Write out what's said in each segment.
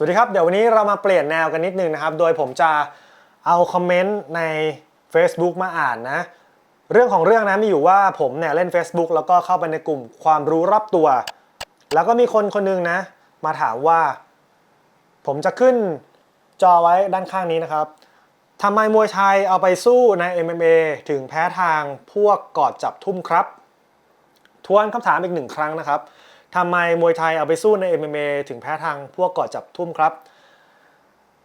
สวัสดีครับ เดี๋ยววันนี้เรามาเปลี่ยนแนวกันนิดนึงนะครับ โดยผมจะเอาคอมเมนต์ใน Facebook มาอ่านนะ เรื่องของเรื่องนะมีอยู่ว่าผมเนี่ยเล่น Facebook แล้วก็เข้าไปในกลุ่มความรู้รอบตัว แล้วก็มีคนคนหนึงนะ มาถามว่า ผมจะขึ้นจอไว้ด้านข้างนี้นะครับทำไมมวยไทยเอาไปสู้ใน MMA ถึงแพ้ทางพวกกอดจับทุ่มครับ ทวนคำถามอีกหนึ่งครั้งนะครับ ทำไมมวยไทยเอาไปสู้ใน MMA ถึงแพ้ทางพวกกอดจับทุ่มครับ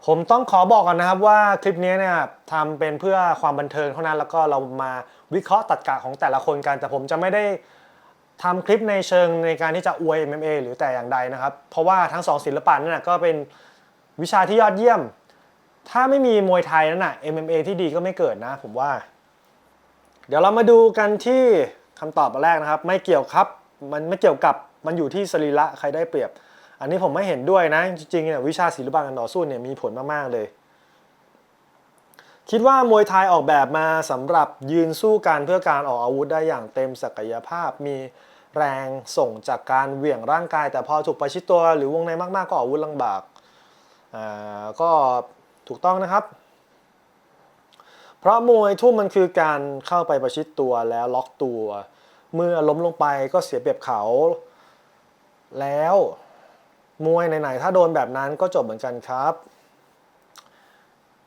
ผมต้องขอบอกก่อนนะครับว่าคลิปนี้เนี่ยทำเป็นเพื่อความบันเทิงเท่านั้นแล้วก็เรามาวิเคราะห์ตัดกะของแต่ละคนกัน แต่ผมจะไม่ได้ทำคลิปในเชิงในการที่จะอวย MMA หรือแต่อย่างใดนะครับ เพราะว่าทั้งสองศิลปะนั่นนะก็เป็นวิชาที่ยอดเยี่ยม ถ้าไม่มีมวยไทยนั่นน่ะ MMA ที่ดีก็ไม่เกิดนะ ผมว่า เดี๋ยวเรามาดูกันที่คำตอบแรกนะครับ ไม่เกี่ยวครับ มันไม่เกี่ยวกับ มันอยู่ที่สรีระใครได้เปรียบ อันนี้ผมไม่เห็นด้วยนะ จริงๆเนี่ยวิชาศิลปะการต่อสู้เนี่ยมีผลมากๆเลย คิดว่ามวยไทยออกแบบมาสำหรับยืนสู้กันเพื่อการออกอาวุธได้อย่างเต็มศักยภาพมีแรงส่งจากการเหวี่ยงร่างกาย แต่พอถูกประชิดตัวหรือวงในมาก ๆ ก็ออกอาวุธลำบากอ่าก็ถูกต้องนะครับ เพราะมวยทุ่มมันคือการเข้าไปประชิดตัวแล้วล็อกตัว เมื่อล้มลงไปก็เสียเปรียบเขา แล้ว มวยไหนๆถ้าโดนแบบนั้นก็จบเหมือนกันครับ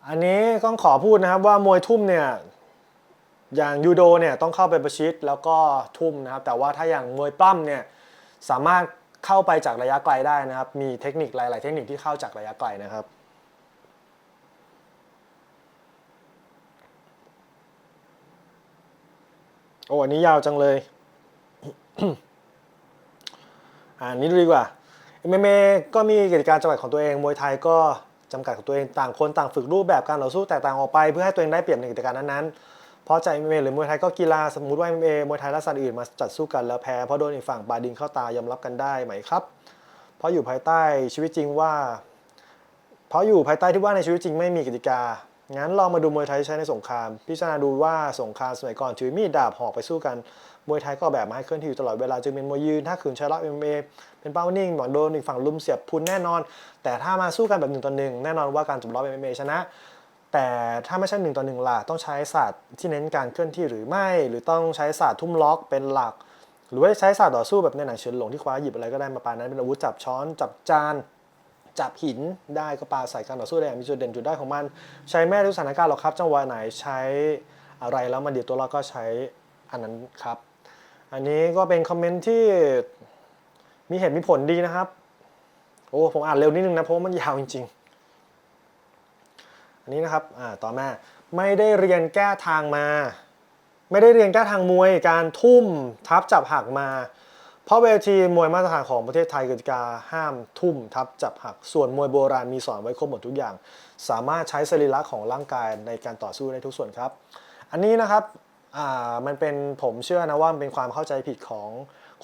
อันนี้ต้องขอพูดนะครับว่ามวยทุ่มเนี่ยอย่างยูโดเนี่ยต้องเข้าไปประชิดแล้วก็ทุ่มนะครับ แต่ว่าถ้าอย่างมวยปล้ำเนี่ยสามารถเข้าไปจากระยะไกลได้นะครับ มีเทคนิคหลาย ๆ เทคนิคที่เข้าจากระยะไกลนะครับโอ้อันนี้ยาวจังเลย อ่านี้ดูดีกว่า MMA ก็มีกติการจำกัดของตัวเอง มวยไทยก็จำกัดของตัวเองต่างคนต่างฝึกรูปแบบการต่อสู้แตกต่างออกไป เพื่อให้ตัวเองได้เปรียบในกิจการนั้นๆ เพราะจาก MMA หรือมวยไทยก็กีฬาสมมติว่า MMA มวยไทยและสัตว์อื่นมาจัดสู้กันแล้วแพ้เพราะโดนอีกฝั่งบาดินเข้าตายอมรับกันได้ไหมครับ เพราะอยู่ภายใต้ชีวิตจริงว่า เพราะอยู่ภายใต้ที่ว่าในชีวิตจริงไม่มีกติกา งั้นลองมาดูมวยไทยใช้ในสงคราม พิจารณาดูว่าสงครามสมัยก่อนถือมีดดาบหอกไปสู้กัน มวยไทยก็แบบมาให้เคลื่อนที่อยู่ตลอดเวลาจึงเป็นมวยยืน ถ้าขืนใช้รับ MMA เอเป็นเป้านิ่งหวังโดนอีกฝั่งลุมเสียบพุนแน่นอน แต่ถ้ามาสู้กันแบบหนึ่งต่อหนึ่งแน่นอนว่าการจุบล้อ MMA ชนะ แต่ถ้าไม่ใช่หนึ่งต่อหนึ่งล่ะต้องใช้ศาสตร์ที่เน้นการเคลื่อนที่หรือไม่ หรือต้องใช้ศาสตร์ทุ่มล็อกเป็นหลัก หรือว่าใช้ศาสตร์ต่อสู้แบบในหนังเฉินหลงที่คว้าหยิบอะไรก็ได้มาปานั้นเป็นอาวุธจับช้อนจับจาน จับหินได้ก็ปาใส่การต่อสู้ได้อย่างมีจุดเด่นจุดได้ายของมัน ใช้แม่ทุกสถานการณ์หรอกครับ จังหวะไหนใช้อะไรแล้วมันเดียวตัวเราก็ใช้อันนั้นครับ อันนี้ก็เป็นคอมเมนต์ที่มีเหตุมีผลดีนะครับ โอ้ผมอ่านเร็วนิดนึงนะเพราะมันยาวจริง ๆ อันนี้นะครับอ่าต่อมาไม่ได้เรียนแก้ทางมา ไม่ได้เรียนแก้ทางมวยการทุ่มทับจับหักมา เพราะเวทีมวยมาตรฐานของประเทศไทยกติกาห้ามทุ่มทับจับหัก ส่วนมวยโบราณมีสอนไว้ครบหมดทุกอย่าง สามารถใช้สรีระของร่างกายในการต่อสู้ได้ทุกส่วนครับ อันนี้นะครับมันเป็นผมเชื่อนะว่ามันเป็นความเข้าใจผิดของ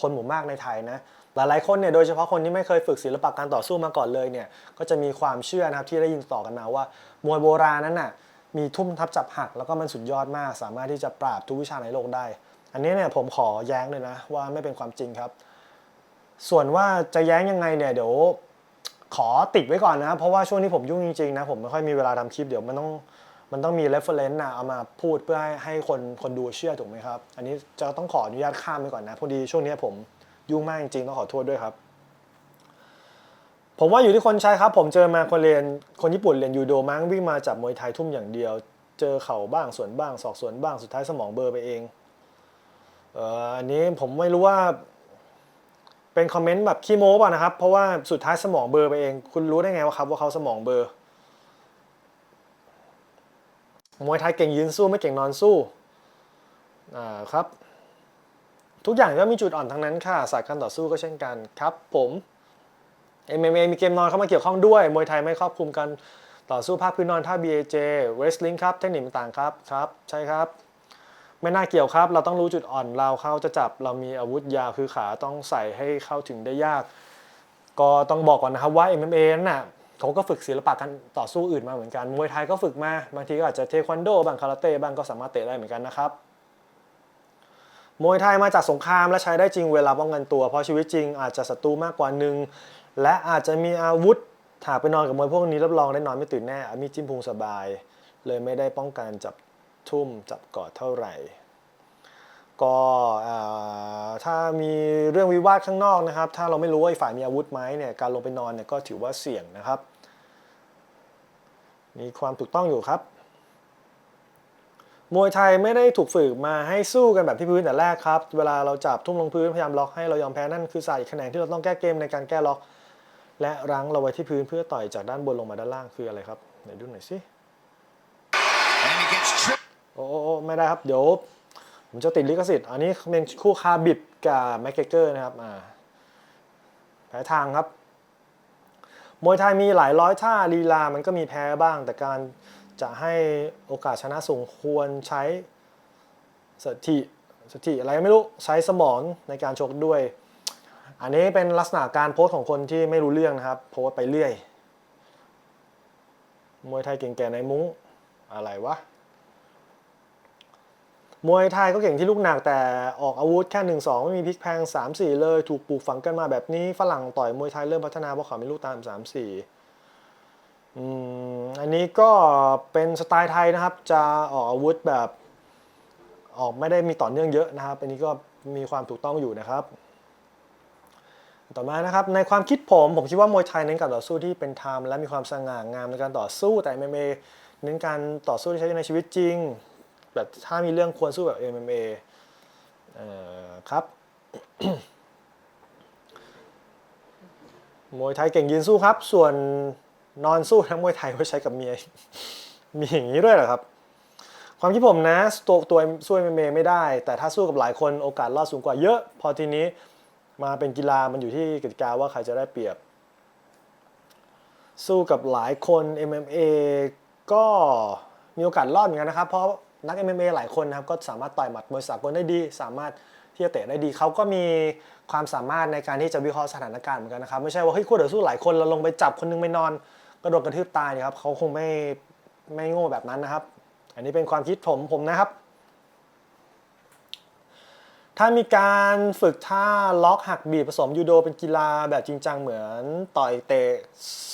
คนหมู่มากในไทยนะหลายๆคนเนี่ยโดยเฉพาะคนที่ไม่เคยฝึกศิลปะการต่อสู้มาก่อนเลยเนี่ยก็จะมีความเชื่อนะครับที่ได้ยินต่อกันมาว่ามวยโบราณนั้นน่ะมีทุ่มทับจับหักแล้วก็มันสุดยอดมาก สามารถที่จะปราบทุกวิชาในโลกได้ อันนี้เนี่ยผมขอแย้งเลยนะ ว่าไม่เป็นความจริงครับ ส่วนว่าจะแย้งยังไงเนี่ยเดี๋ยวขอติดไว้ก่อนนะ เพราะว่าช่วงนี้ผมยุ่งจริงๆนะผมไม่ค่อยมีเวลาทำคลิปเดี๋ยวมันต้องมันต้องมี reference นะเอามาพูดเพื่อให้ให้คนคนดูเชื่อถูกไหมครับ อันนี้จะต้องขออนุญาตข้ามไปก่อนนะพอดีช่วงนี้ผมยุ่งมากจริงๆต้องขอโทษด้วยครับ ผมว่าอยู่ที่คนใช้ครับ ผมเจอมาคนเรียนคนญี่ปุ่นเรียนยูโดมั้งวิ่งมาจับมวยไทยทุ่มอย่างเดียว เจอเข่าบ้างสวนบ้างศอกสวนบ้างสุดท้ายสมองเบอร์ไปเอง เอออันนี้ผมไม่รู้ว่า เป็นคอมเมนต์แบบขี้โม้ป่ะนะครับ เพราะว่าสุดท้ายสมองเบอร์ไปเอง คุณรู้ได้ไงว่าครับว่าเขาสมองเบอร์มวยไทยเก่งยืนสู้ไม่เก่งนอนสู้อ่าครับ ทุกอย่างก็มีจุดอ่อนทั้งนั้นค่ะศาสตร์การต่อสู้ก็เช่นกันครับผม MMA มีเกมนอนเข้ามาเกี่ยวข้องด้วย มวยไทยไม่ครอบคลุมกันต่อสู้ภาคพื้นนอนท่า BAJ Wrestling ครับ เทคนิคต่างๆครับ ครับ ใช่ครับ ไม่น่าเกี่ยวครับ เราต้องรู้จุดอ่อนเราเข้าจะจับเรามีอาวุธยาวคือขาต้องใส่ให้เข้าถึงได้ยาก ก็ต้องบอกก่อนนะครับว่า MMA นั่นน่ะเขาก็ฝึกศิลปะการต่อสู้อื่นมาเหมือนกันมวยไทยก็ฝึกมาบางทีก็อาจจะเทควันโดบ้างคาราเต้บ้างก็สามารถเตะได้เหมือนกันนะครับมวยไทยมาจากสงครามและใช้ได้จริงเวลาป้องกันตัว เพราะชีวิตจริงอาจจะศัตรูมากกว่าหนึ่งและอาจจะมีอาวุธหากไปนอนกับมวยพวกนี้รับรองได้นอนไม่ตื่นแน่มีจิ้มพุงสบาย เลยไม่ได้ป้องกันจับ ทุ่มจับกอดเท่าไหร่ ก็ถ้ามีเรื่องวิวาทข้างนอกนะครับ ถ้าเราไม่รู้ว่าฝ่ายมีอาวุธไหมเนี่ยการลงไปนอนเนี่ยก็ถือว่าเสี่ยงนะครับ มีความถูกต้องอยู่ครับ มวยไทยไม่ได้ถูกฝึกมาให้สู้กันแบบที่พื้นแต่แรกครับ เวลาเราจับทุ่มลงพื้นพยายามล็อกให้เรายอมแพ้นั่นคือสายคะแนนที่เราต้องแก้เกมในการแก้ล็อกและรั้งเราไว้ที่พื้นเพื่อต่อยจากด้านบนลงมาด้านล่างคืออะไรครับไหนดูหน่อยสิ โอ้ไม่ได้ครับ เดี๋ยวผมจะติดลิขสิทธิ์ อันนี้เป็นคู่คาบิบกับแม็กเกเกอร์นะครับอ่าแพ้ทางครับ มวยไทยมีหลายร้อยท่าลีลา มันก็มีแพ้บ้าง แต่การจะให้โอกาสชนะสูงควรใช้สถิสถิอะไรไม่รู้ใช้สมองในการชกด้วย อันนี้เป็นลักษณะการโพสต์ของคนที่ไม่รู้เรื่องนะครับ โพสต์ไปเรื่อย มวยไทยเก่งแก่ในมุ้งอะไรวะ มวยไทยก็เก่งที่ลูกหนักแต่ออกอาวุธแค่หนึ่งสองไม่มีพลิกแพงสามสี่เลย ถูกปลูกฝังกันมาแบบนี้ ฝรั่งต่อยมวยไทยเริ่มพัฒนาเพราะเขามีลูกตามสามสี่อืมอันนี้ก็เป็นสไตล์ไทยนะครับ จะออกอาวุธแบบออกไม่ได้มีต่อเนื่องเยอะนะครับ อันนี้ก็มีความถูกต้องอยู่นะครับ ต่อมานะครับในความคิดผมผมคิดว่ามวยไทยเน้นการต่อสู้ที่เป็นธรรมและมีความสง่างามในการต่อสู้แต่ MMA เน้นการต่อสู้ที่ใช้ในชีวิตจริง แบบถ้ามีเรื่องควรสู้แบบ MMA เอ่อครับมวยไทยเก่งยืนสู้ครับ ส่วนนอนสู้ทั้งมวยไทยไว้ใช้กับเมียมีอย่างนี้ด้วยเหรอครับ ความคิดผมนะตัวตัวสู้ MMA ไม่ได้ แต่ถ้าสู้กับหลายคนโอกาสรอดสูงกว่าเยอะ พอทีนี้มาเป็นกีฬามันอยู่ที่กติกาว่าใครจะได้เปรียบ สู้กับหลายคน MMA ก็มีโอกาสรอดเหมือนกันนะครับ เพราะ นัก MMA หลายคนนะครับก็สามารถต่อยหมัดมวยสากลได้ดี สามารถที่จะเตะได้ดีเขาก็มีความสามารถในการที่จะวิเคราะห์สถานการณ์เหมือนกันนะครับไม่ใช่ว่าเฮ้ยคู่ต่อสู้หลายคนเราลงไปจับคนนึงไปนอนก็โดนกระทืบตายเนะครับเขาคงไม่ไม่โง่แบบนั้นนะครับ อันนี้เป็นความคิดผมผมนะครับ ถ้ามีการฝึกท่าล็อกหักบีบผสมยูโดเป็นกีฬาแบบจริงจังเหมือนต่อยเตะ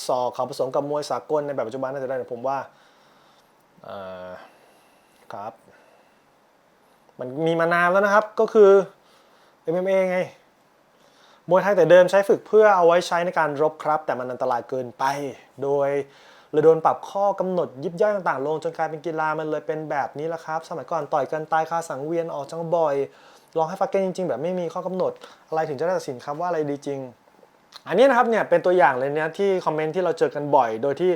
ศอกเขาผสมกับมวยสากลในแบบปัจจุบันน่าจะได้ผมว่าออ ครับ มันมีมานานแล้วนะครับก็คือ MMA ไงมวยไทยแต่เดิมใช้ฝึกเพื่อเอาไว้ใช้ในการรบครับ แต่มันอันตรายเกินไป โดยเลยโดนปรับข้อกำหนดยิบย่อยต่างๆ ลงจนกลายเป็นกีฬามันเลยเป็นแบบนี้แหละครับ สมัยก่อนต่อยกันตายคาสังเวียนออกจังบ่อยลองให้ฟักเก้นจริง ๆ แบบไม่มีข้อกำหนด อะไรถึงจะได้ตัดสินครับว่าอะไรดีจริง อันนี้นะครับเนี่ยเป็นตัวอย่างเลยเนี่ยที่คอมเมนต์ที่เราเจอกันบ่อย โดยที่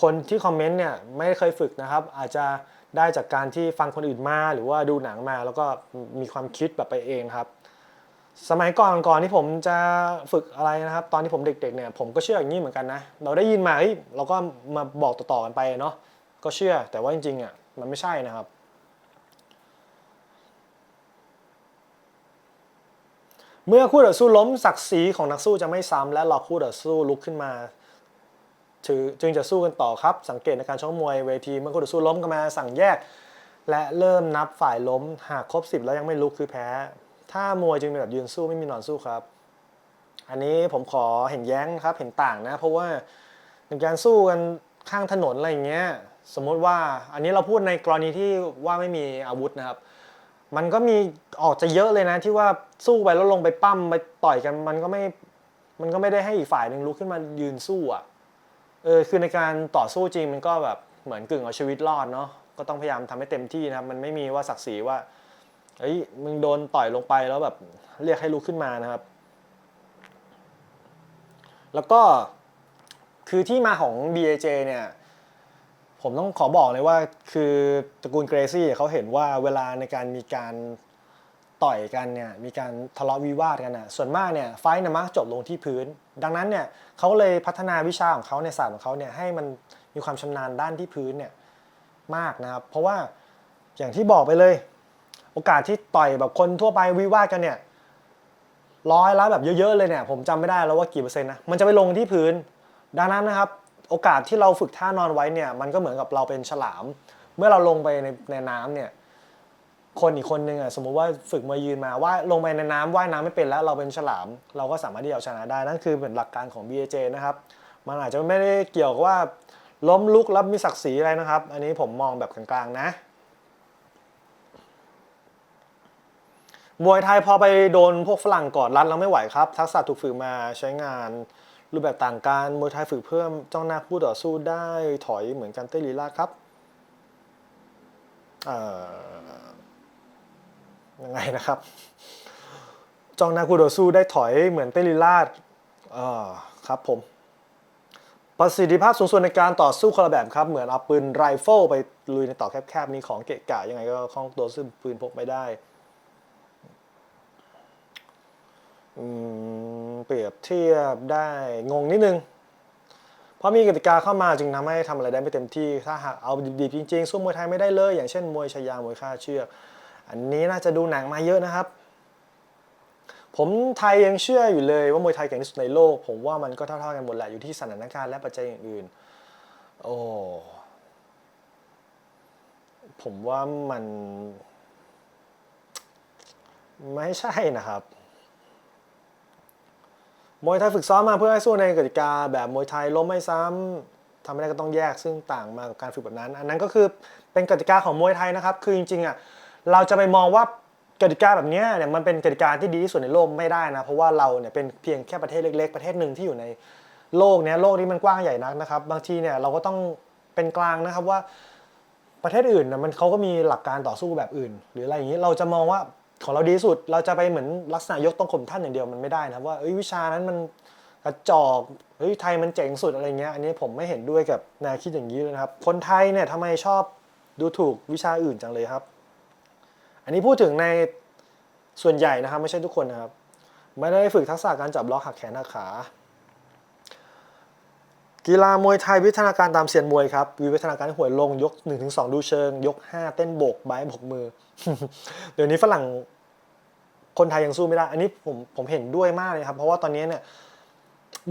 คนที่คอมเมนต์เนี่ยไม่เคยฝึกนะครับ อาจจะ ได้จากการที่ฟังคนอื่นมาหรือว่าดูหนังมาแล้วก็มีความคิดแบบไปเองครับ สมัยก่อนก่อนที่ผมจะฝึกอะไรนะครับ ตอนที่ผมเด็กๆเนี่ยผมก็เชื่ออย่างนี้เหมือนกันนะเราได้ยินมาเฮ้ยเราก็มาบอกต่อๆกันไปเนาะก็เชื่อแต่ว่าจริงๆอะมันไม่ใช่นะครับเมื่อคู่ต่อสู้ล้มศักดิ์ศรีของนักสู้จะไม่ซ้ำและรอคู่ต่อสู้ลุกขึ้นมา จึงจะสู้กันต่อครับ สังเกตในการชกมวยเวทีเมื่อคู่ต่อสู้ล้มกันมาสั่งแยก และเริ่มนับฝ่ายล้มหากครบ 10 แล้วยังไม่ลุกคือแพ้ ถ้ามวยจึงเป็นแบบยืนสู้ไม่มีนอนสู้ครับ อันนี้ผมขอเห็นแย้งครับเห็นต่างนะ เพราะว่าในการสู้กันข้างถนนอะไรอย่างเงี้ยสมมติว่าอันนี้เราพูดในกรณีที่ว่าไม่มีอาวุธนะครับ มันก็มีออกจะเยอะเลยนะที่ว่าสู้ไปแล้วลงไปปั้มไปต่อยกันมันก็ไม่มันก็ไม่ได้ให้อีกฝ่ายหนึ่งลุกขึ้นมายืนสู้อะ เออคือในการต่อสู้จริงมันก็แบบเหมือนกึ่งเอาชีวิตรอดเนาะก็ต้องพยายามทำให้เต็มที่นะครับ มันไม่มีว่าศักดิ์ศรีว่าเฮ้ยมึงโดนต่อยลงไปแล้วแบบเรียกให้ลุกขึ้นมานะครับ แล้วก็คือที่มาของ BAJ เนี่ย ผมต้องขอบอกเลยว่าคือตระกูลเกรซี่เขาเห็นว่าเวลาในการมีการต่อยกันเนี่ย มีการทะเลาะวิวาทกันน่ะ ส่วนมากเนี่ยไฟท์นมักจบลงที่พื้น ดังนั้นเนี่ยเขาเลยพัฒนาวิชาของเขาในศาสตร์ของเขาเนี่ยให้มันมีความชำนาญด้านที่พื้นเนี่ยมากนะครับ เพราะว่าอย่างที่บอกไปเลย โอกาสที่ต่อยแบบคนทั่วไปวิวาทกันเนี่ยร้อยล้วแบบเยอะๆเลยเนี่ยผมจำไม่ได้แล้วว่ากี่เปอร์เซ็นต์นะมันจะไปลงที่พื้น ดังนั้นนะครับ โอกาสที่เราฝึกท่านอนไว้เนี่ยมันก็เหมือนกับเราเป็นฉลาม เมื่อเราลงไปในในน้ำเนี่ย คนอีกคนนึงอะสมมุติว่าฝึกมายืนมาว่าลงไปในน้ำว่ายน้ำไม่เป็นแล้วเราเป็นฉลาม เราก็สามารถที่จะเอาชนะได้นั่นคือเป็นหลักการของ BAJ นะครับมันอาจจะไม่ได้เกี่ยวกับว่า ล้มลุกแล้วมีศักดิ์ศรีอะไรนะครับ อันนี้ผมมองแบบกลางๆนะมวยไทยพอไปโดนพวกฝรั่งกอดรัดแล้วไม่ไหวครับ ทักษะถูกฝึกมาใช้งานรูปแบบต่างกันมวยไทยฝึกเพิ่มจ้องหน้าคู่ต่อสู้ได้ถอยเหมือนกันเต้ลีลาครับเอ่อ ยังไงนะครับ จองนาคู่ต่อสู้ได้ถอยเหมือนเตลีลาดเอ่อครับผม ประสิทธิภาพสูงสุดในการต่อสู้คนละแบบครับ เหมือนเอาปืนไรเฟิลไปลุยในต่อแคบๆมีของเกะกะยังไงก็คล่องตัวซึ่งปืนพกไม่ได้เปรียบเทียบได้งงนิดนึง เพราะมีกติกาเข้ามาจึงทำให้ทำอะไรได้ไม่เต็มที่ ถ้าหากเอาดีๆจริงๆสู้มวยไทยไม่ได้เลย อย่างเช่นมวยชายามวยค่าเชือก อันนี้น่าจะดูหนังมาเยอะนะครับ ผมไทยยังเชื่ออยู่เลยว่ามวยไทยเก่งที่สุดในโลก ผมว่ามันก็เท่าๆกันหมดแหละอยู่ที่สถานการณ์และปัจจัยอื่นๆโอ้ผมว่ามันไม่ใช่นะครับ มวยไทยฝึกซ้อมมาเพื่อให้สู้ในกติกา แบบมวยไทยล้มไม่ซ้ำทำไม่ได้ก็ต้องแยกซึ่งต่างมากับการฝึกแบบนั้น อันนั้นก็คือเป็นกติกาของมวยไทยนะครับ คือจริงๆอะ เราจะไปมองว่ากติกาแบบนี้เนี่ยมันเป็นกติกาที่ดีที่สุดในโลกไม่ได้นะ เพราะว่าเราเนี่ยเป็นเพียงแค่ประเทศเล็ก ๆ ประเทศหนึ่งที่อยู่ในโลกเนี้ยโลกนี้มันกว้างใหญ่นักนะครับ บางทีเนี่ยเราก็ต้องเป็นกลางนะครับว่าประเทศอื่นนะมันเขาก็มีหลักการต่อสู้แบบอื่น หรืออะไรอย่างนี้เราจะมองว่าของเราดีสุดเราจะไปเหมือนลักษณะยกต้องข่มท่านอย่างเดียวมันไม่ได้นะว่าวิชานั้นมันกระจอกเฮ้ยไทยมันเจ๋งสุดอะไรเงี้ยอันนี้ผมไม่เห็นด้วยกับแนวคิดอย่างนี้เลยนะครับ คนไทยเนี่ยทำไมชอบดูถูกวิชาอื่นจังเลยครับ อันนี้พูดถึงในส่วนใหญ่นะครับไม่ใช่ทุกคนนะครับ ไม่ได้ฝึกทักษะการจับบล็อกหักแขนหักขา กีฬามวยไทยวิวัฒนาการตามเซียนมวยครับวิวัฒนาการห่วยลงยก 1-2 ดูเชิง ยก 5 เต้นโบกบายบกมือ เดี๋ยวนี้ฝรั่งคนไทยยังสู้ไม่ได้ อันนี้ผมผมเห็นด้วยมากเลยครับ เพราะว่าตอนนี้เนี่ย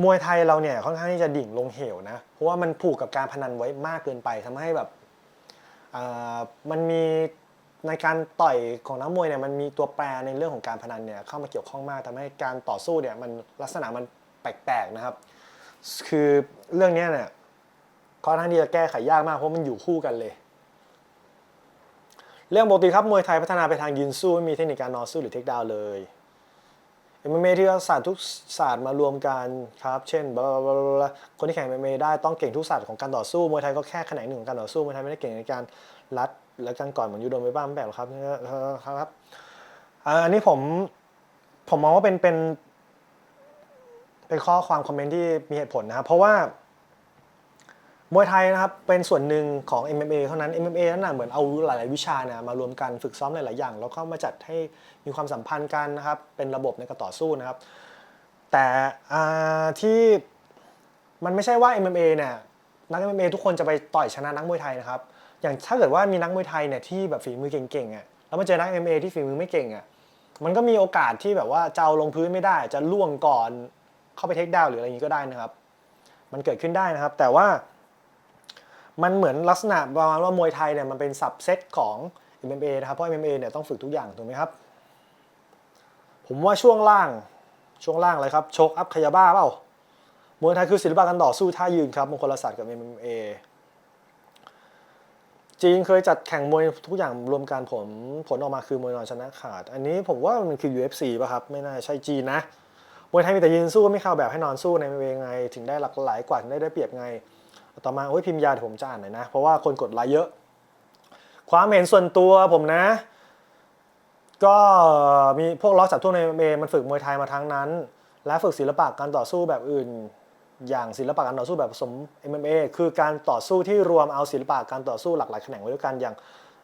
มวยไทยเราเนี่ยค่อนข้างที่จะดิ่งลงเหวนะ เพราะว่ามันผูกกับการพนันไว้มากเกินไปทำให้แบบมันมี ในการต่อยของนักมวยเนี่ยมันมีตัวแปรในเรื่องของการพนันเนี่ยเข้ามาเกี่ยวข้องมากทำให้การต่อสู้เนี่ยมันลักษณะมันแปลกๆนะครับ คือเรื่องนี้เนี่ยค่อนข้างที่จะแก้ไขยากมากเพราะมันอยู่คู่กันเลย เรื่องปกติครับมวยไทยพัฒนาไปทางยืนสู้ไม่มีเทคนิคการนอนสู้หรือเทคดาวเลยเอ็มเอที่ศาสตร์ทุกศาสตร์มารวมกันครับ เช่นบลาบลาคนที่แข่งเอ็มเอได้ต้องเก่งทุกศาสตร์ของการต่อสู้มวยไทยก็แค่แขนงหนึ่งของการต่อสู้มวยไทยไม่ได้เก่งในการรัด และการก่อนเหมือนยูโดไปบ้างแบบหรอครับครับอันนี้ผมผมมองว่าเป็นเป็นเป็นข้อความคอมเมนต์ที่มีเหตุผลนะครับ เพราะว่ามวยไทยนะครับเป็นส่วนหนึ่งของ MMA เท่านั้น MMA นั่นนะเหมือนเอาหลาย ๆ วิชานี่ยมารวมกันฝึกซ้อมหลาย ๆ อย่าง แล้วก็มาจัดให้มีความสัมพันธ์กันนะครับ เป็นระบบในการต่อสู้นะครับ แต่ที่มันไม่ใช่ว่า MMA เนี่ยนัก MMA ทุกคนจะไปต่อยชนะนักมวยไทยนะครับ อย่างถ้าเกิดว่ามีนักมวยไทยเนี่ยที่แบบฝีมือเก่งๆอะแล้วมาเจอนัก MMA ที่ฝีมือไม่เก่งอะมันก็มีโอกาสที่แบบว่าจะเอาลงพื้นไม่ได้จะล่วงก่อนเข้าไปเทคดาวน์หรืออะไรอย่างนี้ก็ได้นะครับ มันเกิดขึ้นได้นะครับ แต่ว่า มันเหมือนลักษณะประมาณว่ามวยไทยเนี่ยมันเป็นสับเซตของ MMA นะครับเพราะ MMA เนี่ยต้องฝึกทุกอย่างถูกไหมครับ ผมว่าช่วงล่างช่วงล่างอะไรครับโชกอัพขยาบ้าเปล่ามวยไทยคือศิลปะการต่อสู้ท่ายืนครับมงคลศาสตร์กับ MMA จีนเคยจัดแข่งมวยทุกอย่างรวมกันผลผลออกมาคือมวยนอนชนะขาด อันนี้ผมว่ามันคือ UFC ป่ะครับ ไม่น่าใช่จีนนะมวยไทยมีแต่ยืนสู้ไม่เข้าแบบให้นอนสู้ในเวงไง ถึงได้หลากหลายกว่าถึงได้ได้เปรียบไง ต่อมาโอ้ยพิมพ์ยาเดี๋ยวผมจะอ่านหน่อยนะ เพราะว่าคนกดไลค์เยอะ ความเห็นส่วนตัวผมนะ ก็มีพวกล็อกจับทั่วในเมมันฝึกมวยไทยมาทั้งนั้น และฝึกศิลปะการต่อสู้แบบอื่น อย่างศิลปะการต่อสู้แบบผสม MMA คือการต่อสู้ที่รวมเอาศิลปะการต่อสู้หลากหลายแขนงไว้ด้วยกันอย่าง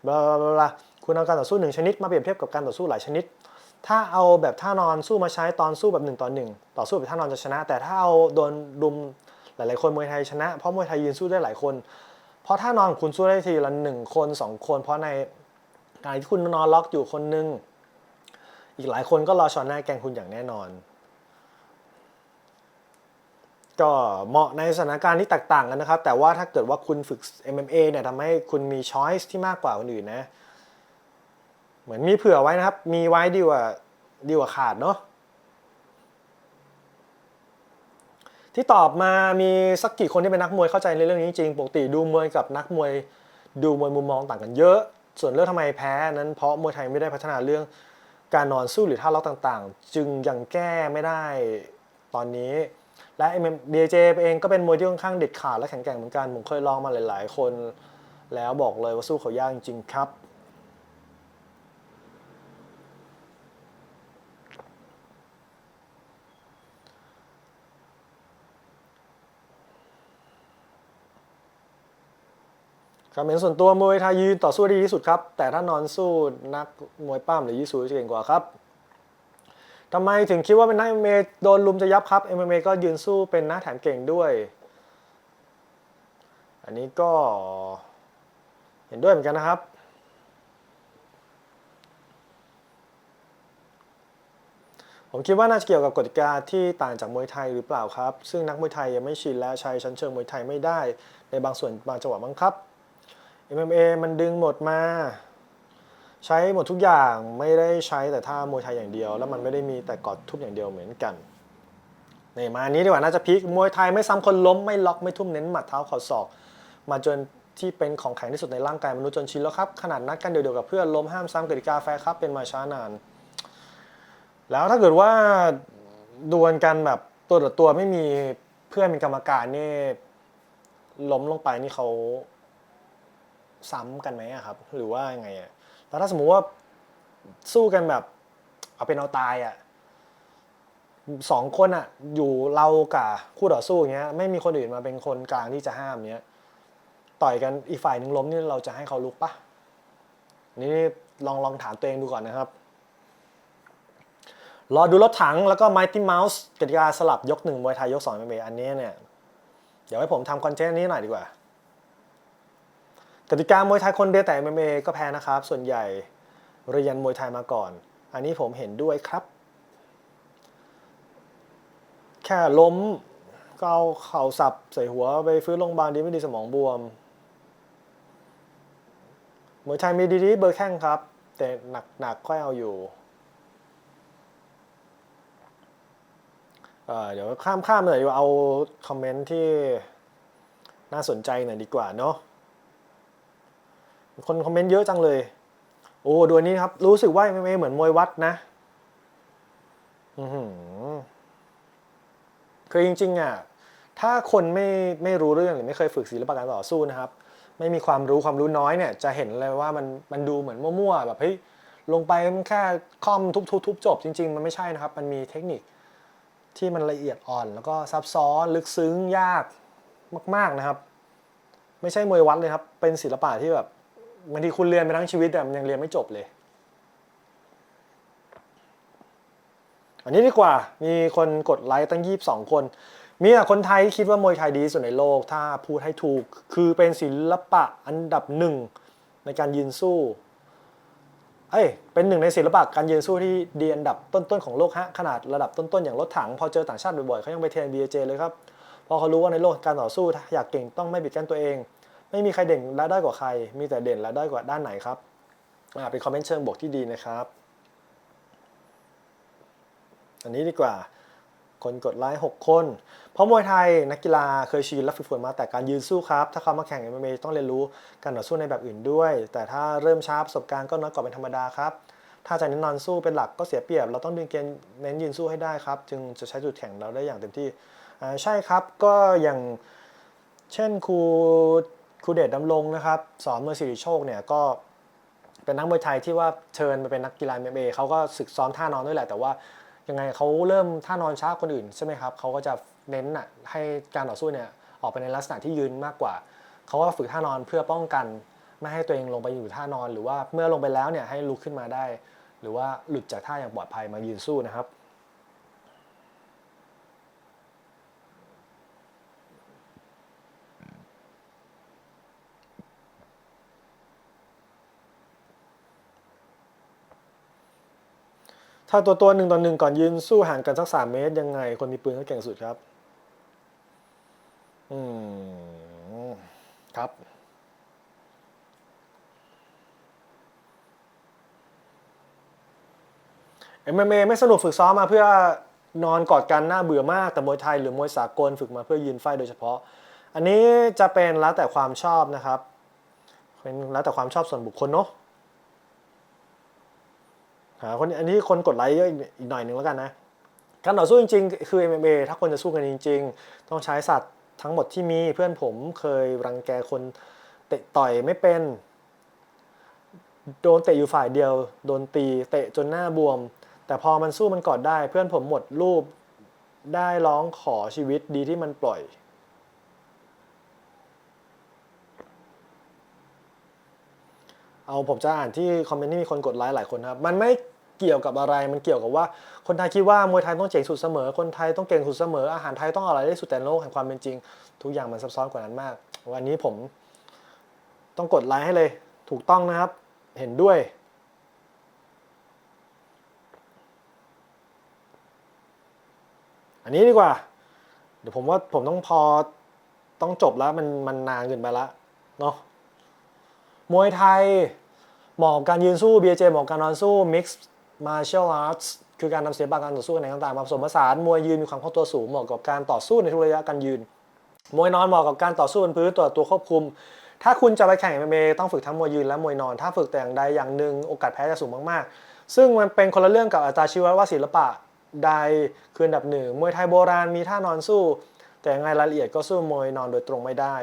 บลาบลาคุณเอาการต่อสู้หนึ่งชนิดมาเปรียบเทียบกับการต่อสู้หลายชนิด ถ้าเอาแบบท่านอนสู้มาใช้ตอนสู้แบบหนึ่งต่อหนึ่งต่อสู้แบบท่านอนจะชนะ แต่ถ้าเอาโดนรุมหลายๆคนมวยไทยชนะ เพราะมวยไทยยืนสู้ได้หลายคน เพราะท่านอนคุณสู้ได้ทีละหนึ่งคนสองคน เพราะในการที่คุณนอนล็อกอยู่คนหนึง อีกหลายคนก็รอช้อนหน้าแกงคุณอย่างแน่นอน ก็เหมาะในสถานการณ์ที่แตกต่างกันนะครับ แต่ว่าถ้าเกิดว่าคุณฝึก MMA เนี่ยทำให้คุณมีช้อยส์ที่มากกว่าคนอื่นนะ เหมือนมีเผื่อไว้นะครับ มีไว้ดีกว่าดีกว่าขาดเนาะที่ตอบมามีสักกี่คนที่เป็นนักมวยเข้าใจในเรื่องนี้จริงๆปกติดูมวยกับนักมวยดูมวยมุมมองต่างกันเยอะ ส่วนเรื่องทำไมแพ้นั้นเพราะมวยไทยไม่ได้พัฒนาเรื่องการนอนสู้หรือท่าล็อกต่างๆ จึงยังแก้ไม่ได้ตอนนี้ และ MMDJ เองก็เป็นมวยที่ค่อนข้างเด็ดขาดและแข็งแกร่งเหมือนกัน ผมเคยลองมาหลาย ๆ คน แล้วบอกเลยว่าสู้เขายากจริงครับ ครับเห็นส่วนตัวมวยไทยยืนต่อสู้ได้ดีที่สุดครับ แต่ถ้านอนสู้นักมวยปั้มหรือยิสูจะเก่งกว่าครับ ทำไมถึงคิดว่าเป็นนัก MMA โดนลุมจะยับครับ MMA ก็ยืนสู้เป็นนักแถมเก่งด้วย อันนี้ก็เห็นด้วยเหมือนกันนะครับผมคิดว่าน่าจะเกี่ยวกับกติกาที่ต่างจากมวยไทยหรือเปล่าครับ ซึ่งนักมวยไทยยังไม่ชินและใช้ชั้นเชิงมวยไทยไม่ได้ ในบางส่วนบางจังหวะบ้างครับ MMA มันดึงหมดมา ใช้หมดทุกอย่างไม่ได้ใช้แต่ท่ามวยไทยอย่างเดียว แล้วมันไม่ได้มีแต่กอดทุบอย่างเดียวเหมือนกันในมานี้ดีกว่าน่าจะพีคมวยไทยไม่ซ้ำคนล้มไม่ล็อกไม่ทุ่มเน้นหมัดเท้าเข่าศอก มาจนที่เป็นของแข็งที่สุดในร่างกายมนุษย์จนชินแล้วครับ ขนาดนัดกันเดียวๆกับเพื่อนล้มห้ามซ้ำกติกาแฟร์ครับเป็นมาช้านาน แล้วถ้าเกิดว่าดวลกันแบบตัวต่อตัวไม่มีเพื่อนเป็นกรรมการนี่ล้มลงไปนี่เขาซ้ำกันไหมครับ หรือว่ายังไงอะ แล้วถ้าสมมุติว่าสู้กันแบบ เอาเป็นเอาตายอะสองคนอะอยู่เรากับคู่ต่อสู้อย่างเงี้ย ไม่มีคนอื่นมาเป็นคนกลางที่จะห้ามเงี้ย ต่อยกันอีกฝ่ายหนึ่งล้มนี่เราจะให้เขาลุกปะนี่ลองลองถามตัวเองดูก่อนนะครับ รอดูรถถังแล้วก็ Mighty Mouse กติกาสลับยกหนึ่งมวยไทยยกสองเมอันนี้เนี่ย เดี๋ยวให้ผมทำคอนเทนต์นี้หน่อยดีกว่า กติกามวยไทยคนเดียวแต่ MMA ก็แพ้นะครับ ส่วนใหญ่เรียนมวยไทยมาก่อน อันนี้ผมเห็นด้วยครับ แค่ล้มก็เอาเข่าสับใส่หัวไปฟื้นโรงพยาบาลดีไม่ดีสมองบวมมวยไทยมีดีๆเบอร์แข้งครับ แต่หนักๆก็เอาอยู่เเดี๋ยวข้ามข้ามๆเลยเอาคอมเมนต์ที่น่าสนใจหน่อยดีกว่าเนาะ คนคอมเมนต์เยอะจังเลย โอ้ดูอันนี้ครับ รู้สึกว่าไม่เหมือนมวยวัดนะอือหือคือจริง ๆอะถ้าคนไม่ไม่รู้เรื่องหรือไม่เคยฝึกศิลปะการต่อสู้นะครับ ไม่มีความรู้ความรู้น้อยเนี่ย จะเห็นเลยว่ามันมันดูเหมือนมั่วๆแบบเฮ้ยลงไปมันแค่คอมทุบทุบทุบจบ จริง ๆ มันไม่ใช่นะครับ มันมีเทคนิคที่มันละเอียดอ่อน แล้วก็ซับซ้อนลึกซึ้งยากมาก ๆนะครับ ไม่ใช่มวยวัดเลยครับ เป็นศิลปะที่แบบ บางทีคุณเรียนไปทั้งชีวิตแต่มันยังเรียนไม่จบเลย อันนี้ดีกว่ามีคนกดไลค์ตั้ง 22 คน มีแต่คนไทยที่คิดว่ามวยไทยดีสุดในโลก ถ้าพูดให้ถูกคือเป็นศิลปะอันดับหนึ่งในการยืนสู้เอ้ย เป็นหนึ่งในศิลปะการยืนสู้ที่ดีอันดับต้นๆของโลกฮะ ขนาดระดับต้นๆ อย่างรถถัง พอเจอต่างชาติบ่อยๆเขายังไปเทรน BJJ เลยครับพราะเขารู้ว่าในโลกการต่อสู้อยากเก่งต้องไม่บิดกั้นตัวเอง ไม่มีใครเด่นและด้อยกว่าใคร มีแต่เด่นและด้อยกว่าด้านไหนครับอ่าเป็นคอมเมนต์เชิงบวกที่ดีนะครับ อันนี้ดีกว่า คนกดไลค์6คน เพราะมวยไทยนักกีฬาเคยชินและฝึกฝนมาแต่การยืนสู้ครับ ถ้าเขามาแข่ง MMA ต้องเรียนรู้การต่อสู้ในแบบอื่นด้วย แต่ถ้าเริ่มช้าประสบการณ์ก็น้อยกว่าเป็นธรรมดาครับถ้าจะเน้นนอนสู้เป็นหลักก็เสียเปรียบ เราต้องดึงเกณฑ์เน้นยืนสู้ให้ได้ครับ จึงจะใช้จุดแข็งเราได้อย่างเต็มที่อ่าใช่ครับก็อย่างเช่นครู ครูเดชดำรงนะครับสอนมวยสิริโชคเนี่ยก็เป็นนักมวยไทยที่ว่าเชิญมาเป็นนักกีฬาเมเอเขาก็ศึกซ้อมท่านอนด้วยแหละแต่ว่ายังไงเขาเริ่มท่านอนช้าคนอื่นใช่ไหมครับเขาก็จะเน้นน่ะให้การต่อสู้เนี่ยออกไปในลักษณะที่ยืนมากกว่าเขาก็ฝึกท่านอนเพื่อป้องกัน ไม่ให้ตัวเองลงไปอยู่ท่านอน หรือว่าเมื่อลงไปแล้วเนี่ยให้ลุกขึ้นมาได้ หรือว่าหลุดจากท่าอย่างปลอดภัยมายืนสู้นะครับ ถ้าตัวตัวหนึ่งต่อหนึ่งก่อนยืนสู้ห่างกันสักสามเมตรยังไง คนมีปืนก็เก่งสุดครับ อืม ครับ MMA ไม่สนุกฝึกซ้อมมาเพื่อนอนกอดกันน่าเบื่อมาก แต่มวยไทยหรือมวยสากลฝึกมาเพื่อยืนไฟโดยเฉพาะ อันนี้จะเป็นแล้วแต่ความชอบนะครับเป็นแล้วแต่ความชอบส่วนบุคคลเนาะ หาคนอันนี้คนกดไลค์เยอะอีกหน่อยหนึ่งแล้วกันนะการต่อสู้จริงๆ คือ MMA ถ้าคนจะสู้กันจริง ๆ ต้องใช้สัตว์ทั้งหมดที่มีเพื่อนผมเคยรังแกคนเตะต่อยไม่เป็น โดนเตะอยู่ฝ่ายเดียว โดนตีเตะจนหน้าบวม แต่พอมันสู้มันกอดได้ เพื่อนผมหมดรูปได้ร้องขอชีวิตดีที่มันปล่อย เอาผมจะอ่านที่คอมเมนต์ที่มีคนกดไลค์หลายคนครับมันไม่เกี่ยวกับอะไรมันเกี่ยวกับว่า คนไทยคิดว่ามวยไทยต้องเจ๋งสุดเสมอ คนไทยต้องเก่งสุดเสมอ อาหารไทยต้องอร่อยที่สุดแต่โลกแห่งความเป็นจริง ทุกอย่างมันซับซ้อนกว่านั้นมาก วันนี้ผมต้องกดไลค์ให้เลย ถูกต้องนะครับ เห็นด้วยอันนี้ดีกว่า เดี๋ยวผมว่าผมต้องพอต้องจบแล้วมันมันนานเกินไปละเนาะ มวยไทยเหมาะกับการยืนสู้ BJ เหมาะกับการนอนสู้ Mixed Martial Arts คือการนำศิลปะการต่อสู้กันในต่างๆมาผสมผสานมวยยืนมีความคล่องตัวสูงเหมาะกับการต่อสู้ในทุกระยะการยืน มวยนอนเหมาะกับการต่อสู้บนพื้นตัวตัวควบคุม ถ้าคุณจะไปแข่ง MMA ต้องฝึกทั้งมวยยืนและมวยนอน ถ้าฝึกแต่อย่างใดอย่างหนึ่งโอกาสแพ้จะสูงมากๆ ซึ่งมันเป็นคนละเรื่องกับอัตราชีวว่าศิลปะใดคืออันดับหนึ่งมวยไทยโบราณมีท่านอนสู้ แต่ยังไงรายละเอียดก็สู้มวยนอนโดยตรงไม่ได้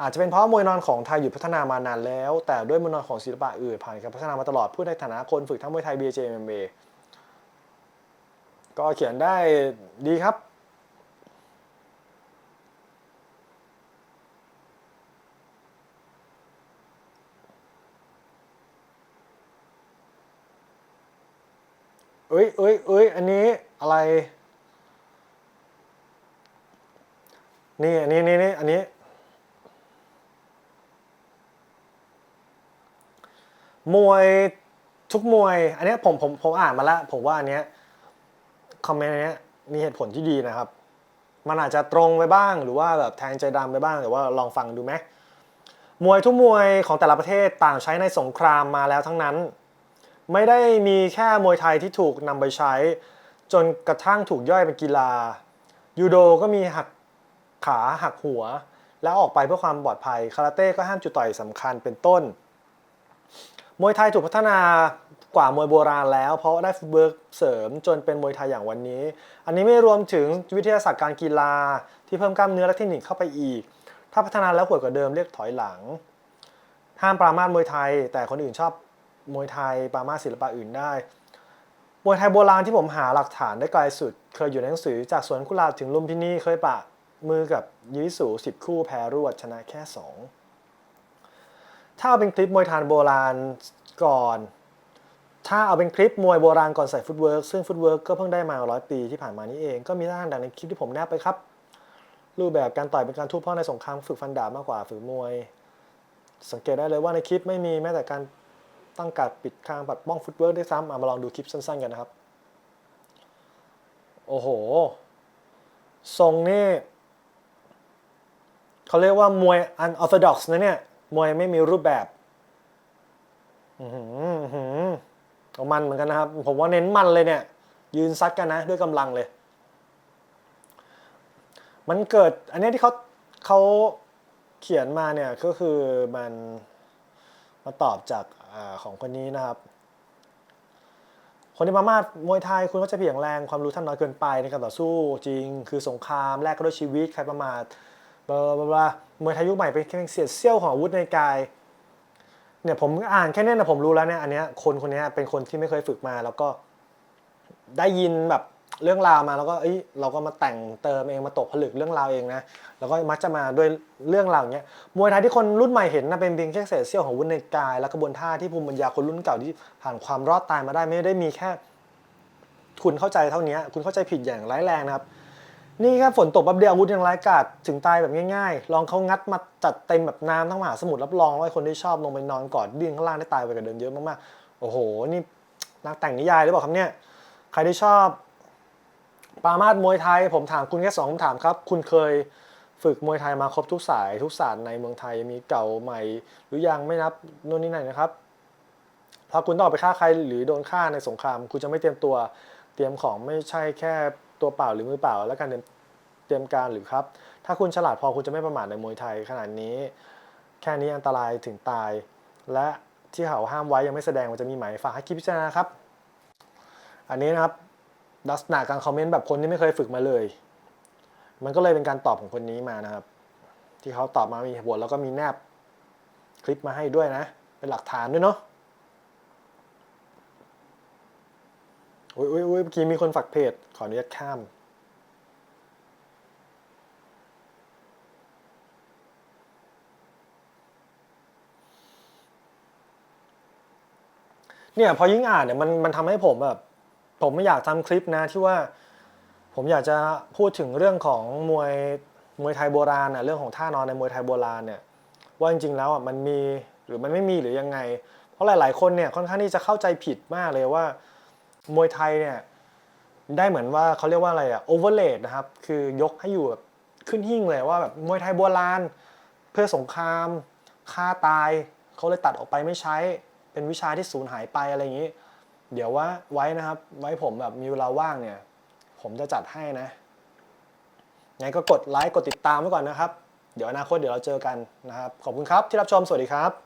อาจจะเป็นเพราะมวยนอนของไทยหยุดพัฒนามานานแล้ว แต่ด้วยมวยนอนของศิลปะอื่นผ่านการพัฒนามาตลอดผู้ในฐานะคนฝึกทั้งมวยไทย BJ MMA ก็เขียนได้ดีครับเอ้ยเอ้ยเอ้ยอันนี้อะไร นี่ อันนี้นี่นี่อันนี้ มวยทุกมวย อันนี้ผมผมผมอ่านมาแล้ว ผมว่าอันเนี้ยคอมเมนต์อันเนี้ยมีเหตุผลที่ดีนะครับ มันอาจจะตรงไปบ้างหรือว่าแบบแทงใจดำไปบ้างแต่ว่าลองฟังดูไหมมวยทุกมวยของแต่ละประเทศต่างใช้ในสงครามมาแล้วทั้งนั้น ไม่ได้มีแค่มวยไทยที่ถูกนำไปใช้ จนกระทั่งถูกย่อยเป็นกีฬายูโดก็มีหักขาหักหัว แล้วออกไปเพื่อความปลอดภัยคาราเต้ก็ห้ามจุดต่อยสำคัญเป็นต้น มวยไทยถูกพัฒนากว่ามวยโบราณแล้ว เพราะได้ฟุตเวิร์กเสริมจนเป็นมวยไทยอย่างวันนี้ อันนี้ไม่รวมถึงวิทยาศาสตร์การกีฬา ที่เพิ่มกล้ามเนื้อและเทคนิคเข้าไปอีก ถ้าพัฒนาแล้วห่วยกว่าเดิมเรียกถอยหลัง ห้ามปรามาสมวยไทย แต่คนอื่นชอบมวยไทยปรามาสศิลปะอื่นได้มวยไทยโบราณที่ผมหาหลักฐานได้ไกลสุด เคยอยู่ในหนังสือจากสวนกุหลาบถึงลุมพินีเคยปะมือกับยิวิสูสิบคู่แพ้รวดชนะแค่สอง ถ้าเอาเป็นคลิปมวยไทยโบราณก่อน ถ้าเอาเป็นคลิปมวยโบราณก่อนใส่ฟุตเวิร์กซึ่งฟุตเวิร์กก็เพิ่งได้มาร้อยปีที่ผ่านมานี้เอง ก็มีท่าทางดังในคลิปที่ผมแนบไปครับ รูปแบบการต่อยเป็นการทุบพ่อในสงครามฝึกฟันดาบมากกว่าฝึกมวย สังเกตได้เลยว่าในคลิปไม่มีแม้แต่การตั้งการดปิดคางปัดป้องฟุตเวิร์กได้ซ้ำเอามาลองดูคลิปสั้นๆกันนะครับ โอ้โห ทรงนี่เขาเรียกว่ามวย unorthodox นะเนี่ย มวยไม่มีรูปแบบอือมันเหมือนกันนะครับ ผมว่าเน้นมันเลยเนี่ย ยืนซัดกันนะ ด้วยกำลังเลย มันเกิด อันนี้ที่เขาเขาเขียนมาเนี่ยก็คือมันมาตอบจากอของคนนี้นะครับ คนที่มามาดมวยไทยคุณก็จะเพียงแรงความรู้ท่านน้อยเกินไปในการต่อสู้จริง คือสงครามแลกก็ด้วยชีวิตใครประมาท บลาบลามวยไทยยุคใหม่เป็นแค่เศษเสี้ยวของอาวุธในกายเนี่ยผมอ่านแค่นี้นะผมรู้แล้วเนี่ยอันเนี้ยคนคนนี้เป็นคนที่ไม่เคยฝึกมา แล้วก็ได้ยินแบบเรื่องราวมาแล้วก็เอ้ยเราก็มาแต่งเติมเองมาตกผลึกเรื่องราวเองนะแล้วก็มักจะมาด้วยเรื่องราวเงี้ยมวยไทยที่คนรุ่นใหม่เห็นนะเป็นเพียงแค่เศษเสี้ยวของอวุธในกาย และกระบวนท่าที่ภูมิปัญญาคนรุ่นเก่าที่ผ่านความรอดตายมาได้ไม่ได้มีแค่คุณเข้าใจเท่านี้คุณเข้าใจผิดอย่างร้ายแรงนะครับ นี่แค่ฝนตกแป๊บเดียวอาวุธยังร้ายกาจถึงตายแบบง่ายๆ ลองเขางัดมาจัดเต็มแบบน้ำทั้งมหาสมุทรรับรองว่าคนที่ชอบลงไปนอนกอดดิ้นข้างล่างได้ตายไปกับเดิมเยอะมากๆ โอ้โห นี่นักแต่งนิยายหรือเปล่าครับเนี่ย ใครที่ชอบ ปรามาสมวยไทย ผมถามคุณแค่สองคำถามครับ คุณเคยฝึกมวยไทยมาครบทุกสายทุกศาสตร์ในเมืองไทยมีเก่าใหม่ หรือยังไม่นับโน่นนี่นั่นนะครับพอคุณต้องออกไปฆ่าใครหรือโดนฆ่าในสงคราม คุณจะไม่เตรียมตัวเตรียมของไม่ใช่แค่ ตัวเปล่าหรือมือเปล่า และการเตรียมการหรือครับ ถ้าคุณฉลาดพอคุณจะไม่ประมาทในมวยไทยขนาดนี้ แค่นี้อันตรายถึงตาย และที่เขาห้ามไว้ยังไม่แสดงมันจะมีไหมฝากให้คิดพิจารณาครับ อันนี้นะครับลักษณะการคอมเมนต์แบบคนที่ไม่เคยฝึกมาเลย มันก็เลยเป็นการตอบของคนนี้มานะครับ ที่เขาตอบมามีเหตุผลแล้วก็มีแนบคลิปมาให้ด้วยนะ เป็นหลักฐานด้วยเนาะ อุ้ยอุ้ยอุ้ยเมื่อกี้มีคนฝากเพจ ขออนุญาตข้าม เนี่ยพอยิ่งอ่านเนี่ยมันมันทำให้ผมแบบผมไม่อยากทำคลิปนะที่ว่า ผมอยากจะพูดถึงเรื่องของมวยมวยไทยโบราณน่ะเรื่องของท่านอนในมวยไทยโบราณเนี่ยว่าจริงๆแล้วอะมันมีหรือมันไม่มีหรือยังไง เพราะหลาย ๆ คนเนี่ยค่อนข้างที่จะเข้าใจผิดมากเลยว่า มวยไทยเนี่ยได้เหมือนว่าเขาเรียกว่าอะไรอะโอเวอร์เลดนะครับ คือยกให้อยู่แบบขึ้นหิ่งเลยว่าแบบมวยไทยโบราณเพื่อสงครามฆ่าตายเขาเลยตัดออกไปไม่ใช้เป็นวิชาที่สูญหายไปอะไรอย่างนี้ เดี๋ยวว่าไว้นะครับ ไว้ผมแบบมีเวลาว่างเนี่ย ผมจะจัดให้นะไงก็กดไลค์กดติดตามไว้ก่อนนะครับ เดี๋ยวอนาคตเดี๋ยวเราเจอกันนะครับ ขอบคุณครับที่รับชมสวัสดีครับ